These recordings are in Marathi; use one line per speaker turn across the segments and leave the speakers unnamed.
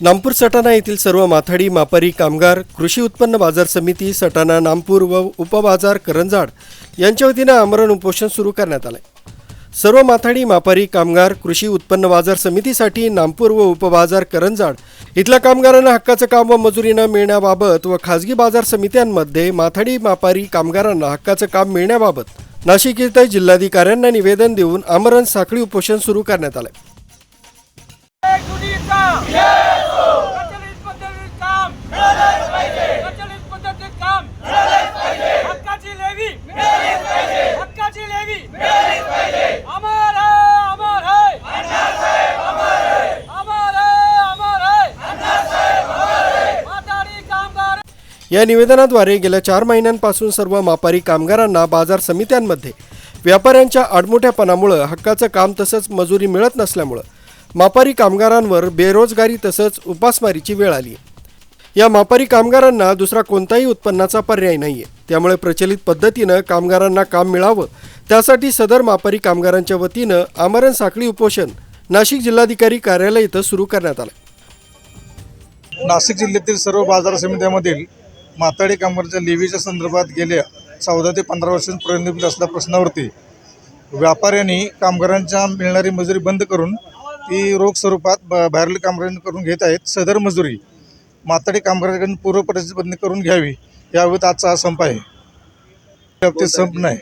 नामपूर सटाणा येथील सर्व माथाडी मापारी कामगार कृषी उत्पन्न बाजार समिती सटाणा नामपूर व उपबाजार करंजाड यांच्या वतीनं आमरण उपोषण सुरू करण्यात आलं सर्व माथाडी मापारी कामगार कृषी उत्पन्न बाजार समितीसाठी नामपूर व उपबाजार करंजाड इथल्या कामगारांना हक्काचं काम व मजुरी न मिळण्याबाबत व खाजगी बाजार समित्यांमध्ये माथाडी मापारी कामगारांना हक्काचं काम मिळण्याबाबत नाशिक इथं जिल्हाधिकाऱ्यांना निवेदन देऊन आमरण साखळी उपोषण सुरू करण्यात आलं
जुनीचा प्रचलित पद्धतीत काम प्रचलित पद्धतीत काम हक्काची लेवी हक्काची लेवी अमर है अमर है अमर है अमर है माताडी कामगार
या निवेदनाद्वारे गेल्या चार महिन्यांपासून सर्व मापारी कामगारांना बाजार समित्यांमध्ये व्यापाऱ्यांच्या आडमोठ्यापणामुळं हक्काचं काम तसंच मजुरी मिळत नसल्यामुळं मापारी कामगारांवर बेरोजगारी तसंच उपासमारीची वेळ आली. या मापारी कामगारांना दुसरा कोणताही उत्पन्नाचा पर्याय नाही आहे त्यामुळे प्रचलित पद्धतीनं कामगारांना काम मिळावं. त्यासाठी सदर मापारी कामगारांच्या वतीनं आमरण साखळी उपोषण नाशिक जिल्हाधिकारी कार्यालय इथं सुरू करण्यात आलं.
नाशिक जिल्ह्यातील सर्व बाजार समित्यामधील माताडी कामगारांच्या लेवीच्या संदर्भात गेल्या चौदा ते पंधरा वर्षांत प्रलंबित असलेल्या प्रश्नावरती व्यापाऱ्यांनी कामगारांच्या मिळणारी मजुरी बंद करून ती रोख स्वरूपात ब बाहेरील कामगारांकडून घेत आहेत. सदर मजुरी माथाडी कामगारांकडून पूर्व प्रतिबंध करून घ्यावी. याबाबत आजचा हा संप आहे. याबाबतीत संप नाही.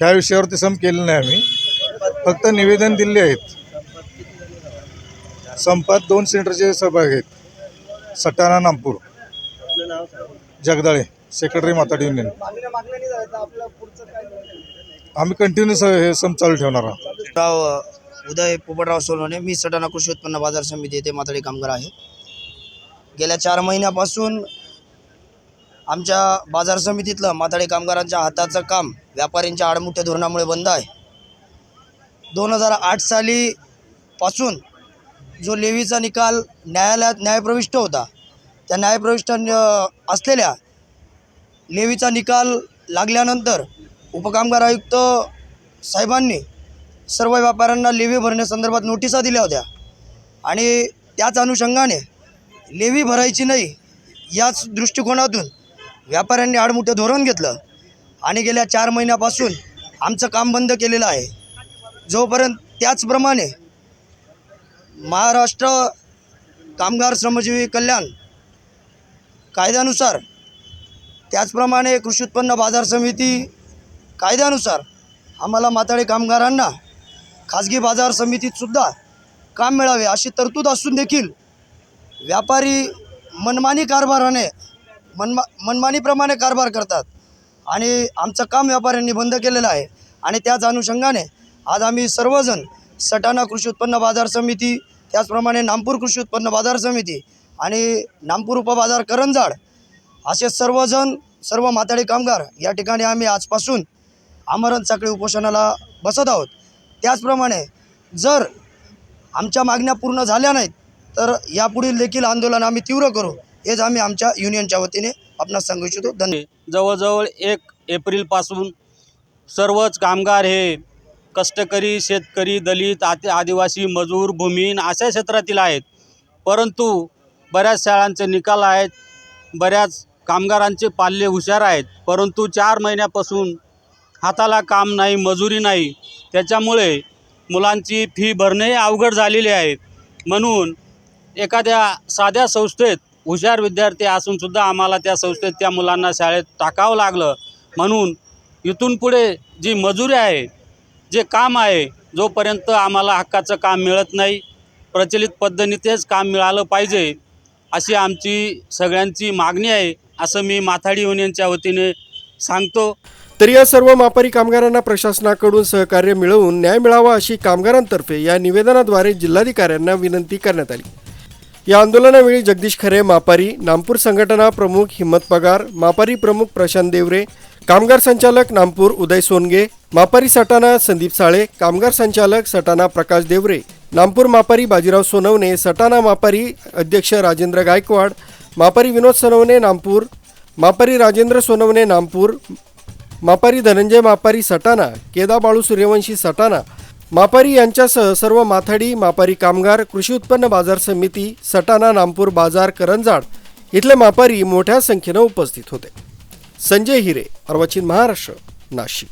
ह्या विषयावरती संप केलेला नाही आम्ही. फक्त निवेदन दिले आहेत. संपात दोन सेंटरचे सहभाग आहेत. सटाणा नामपूर जगदाळे सेक्रेटरी माताडी युनियन आम्ही कंटिन्यू हे संप चालू ठेवणार आहोत.
उदय पोपटराव सोनवणे. मी सटाणा कृषी उत्पन्न बाजार समिती येथे माथाडी कामगार आहे. गेल्या चार महिन्यापासून आमच्या बाजार समितीतलं माथाडी कामगारांच्या हाताचं काम व्यापाऱ्यांच्या आडमुठ्या धोरणामुळे बंद आहे. दोन हजार आठ साली पासून जो लेवीचा निकाल न्यायालयात न्यायप्रविष्ट होता त्या न्यायप्रविष्ट असलेल्या लेवीचा निकाल लागल्यानंतर उपकामगार आयुक्त साहेबांनी सर्व व्यापाऱ्यांना लेवी भरण्यासंदर्भात नोटिसा दिल्या होत्या आणि त्याच अनुषंगाने लेवी भरायची नाही याच दृष्टिकोनातून व्यापाऱ्यांनी आडमुठं धोरण घेतलं. आणि गेल्या चार महिन्यापासून आमचं काम बंद केलेलं आहे. जोपर्यंत त्याचप्रमाणे महाराष्ट्र कामगार श्रमजीवी कल्याण कायद्यानुसार त्याचप्रमाणे कृषी उत्पन्न बाजार समिती कायद्यानुसार आम्हाला माताळी कामगारांना खाजगी बाजार समितीतसुद्धा काम मिळावे अशी तरतूद असून देखील व्यापारी मनमानी कारभाराने मनमा मनमानीप्रमाणे कारभार करतात. आणि आमचं काम व्यापाऱ्यांनी बंद केलेलं आहे. आणि त्याच अनुषंगाने आज आम्ही सर्वजण सटाणा कृषी उत्पन्न बाजार समिती त्याचप्रमाणे नामपूर कृषी उत्पन्न बाजार समिती आणि नामपूर उपबाजार करंजाड असे सर्वजण सर्व माथाडी कामगार या ठिकाणी आम्ही आजपासून आमरण साखळी उपोषणाला बसत आहोत. त्याचप्रमाणे जर आमच्या मागण्या पूर्ण झाल्या नाहीत तर यापुढील देखील आंदोलन आम्ही तीव्र करू हेच आम्ही आमच्या युनियनच्या वतीने आपणास सांगू इच्छितो. धन्य
जवळजवळ एक एप्रिलपासून सर्वच कामगार हे कष्टकरी शेतकरी दलित आदि आदिवासी मजूर भूमीन अशा क्षेत्रातील आहेत. परंतु बऱ्याच शाळांचे निकाल आहेत बऱ्याच कामगारांचे पाल्ले हुशार आहेत. परंतु चार महिन्यापासून हाताला काम नाही मजुरी नाही. त्याच्यामुळे मुलांची फी भरणेही अवघड झालेले आहे. म्हणून एखाद्या साध्या संस्थेत हुशार विद्यार्थी असूनसुद्धा आम्हाला त्या संस्थेत त्या मुलांना शाळेत टाकावं लागलं. म्हणून इथून पुढे जी मजुरी आहे जे काम आहे जोपर्यंत आम्हाला हक्काचं काम मिळत नाही प्रचलित पद्धतीनेच काम मिळालं पाहिजे अशी आमची सगळ्यांची मागणी आहे असं मी माथाडी युनियनच्या वतीने सांगतो.
तरी या सर्व मापारी कामगारांना प्रशासनाकडून सहकार्य मिळवून न्याय मिळावा अशी कामगारांतर्फे या निवेदनाद्वारे जिल्हाधिकाऱ्यांना विनंती करण्यात आली. या आंदोलनावेळी जगदीश खरे मापारी नामपूर संघटना प्रमुख हिम्मत पगार मापारी प्रमुख प्रशांत देवरे कामगार संचालक नामपूर उदय सोनगे मापारी सटाणा संदीप साळे कामगार संचालक सटाणा प्रकाश देवरे नामपूर मापारी बाजीराव सोनवणे सटाणा मापारी अध्यक्ष राजेंद्र गायकवाड मापारी विनोद सोनवणे नामपूर मापारी राजेंद्र सोनवणे नामपूर मापारी धनंजय मापारी सटाणा केदा बाळू सूर्यवंशी सटाणा मापारी यांच्यासह सर्व माथाडी मापारी कामगार कृषी उत्पन्न बाजार समिती सटाणा नामपूर बाजार करंजाड इथले मापारी मोठ्या संख्येनं उपस्थित होते. संजय हिरे अर्वाचीन महाराष्ट्र नाशिक.